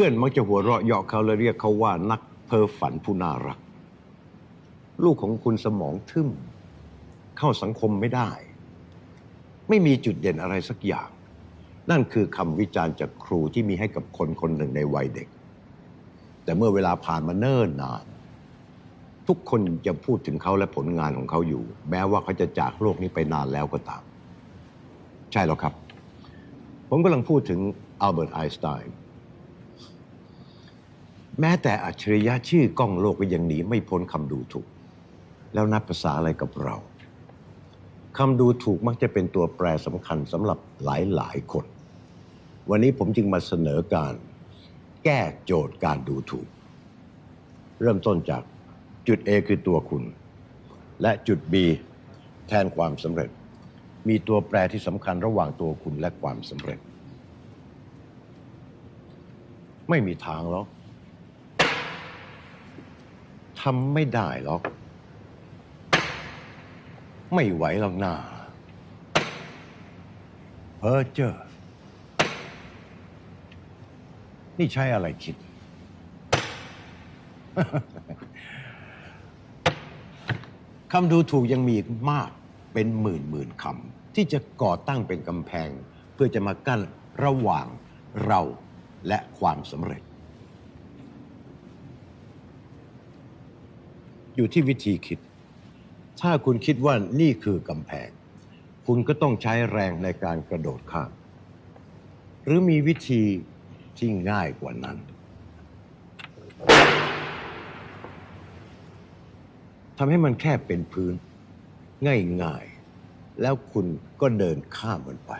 พื่อนมักจะหัวเราะเยาะเขาและเรียกเขาว่านักเพ้อฝันผู้น่ารัก ลูกของคุณสมองทึมเข้าสังคมไม่ได้ ไม่มีจุดเด่นอะไรสักอย่าง นั่นคือคำวิจารณ์จากครูที่มีให้กับคนคนหนึ่งในวัยเด็ก แต่เมื่อเวลาผ่านมาเนิ่นนาน ทุกคนจะพูดถึงเขาและผลงานของเขาอยู่ แม้ว่าเขาจะจากโลกนี้ไปนานแล้วก็ตาม ใช่แล้วครับ ผมกำลังพูดถึงอัลเบิร์ตไอน์สไตน์ แม้แต่อัจฉริยะชื่อกล้องโลกก็ยังหนีไม่พ้นคำดูถูก แล้วนับภาษาอะไรกับเราคำดูถูกมักจะเป็นตัวแปรสำคัญสำหรับหลายหลายคน วันนี้ผมจึงมาเสนอการแก้โจทย์การดูถูก เริ่มต้นจากจุด A คือตัวคุณ และจุด B แทนความสำเร็จ มีตัวแปรที่สำคัญระหว่างตัวคุณและความสำเร็จ ไม่มีทางหรอกำไม่ได้หรอก ไม่ไหวหรอกนาเพอเจอ นี่ใช้อะไรคิด คำดูถูกยังมีอีกมากเป็นหมื่นหมื่นคำที่จะก่อตั้งเป็นกำแพง เพื่อจะมากั้นระหว่างเราและความสำเร็จ อยู่ที่วิธีคิด ถ้าคุณคิดว่านี่คือกำแพง คุณก็ต้องใช้แรงในการกระโดดข้าม หรือมีวิธีที่ง่ายกว่านั้น ทำให้มันแค่เป็นพื้น ง่าย ๆ แล้วคุณก็เดินข้ามมันไป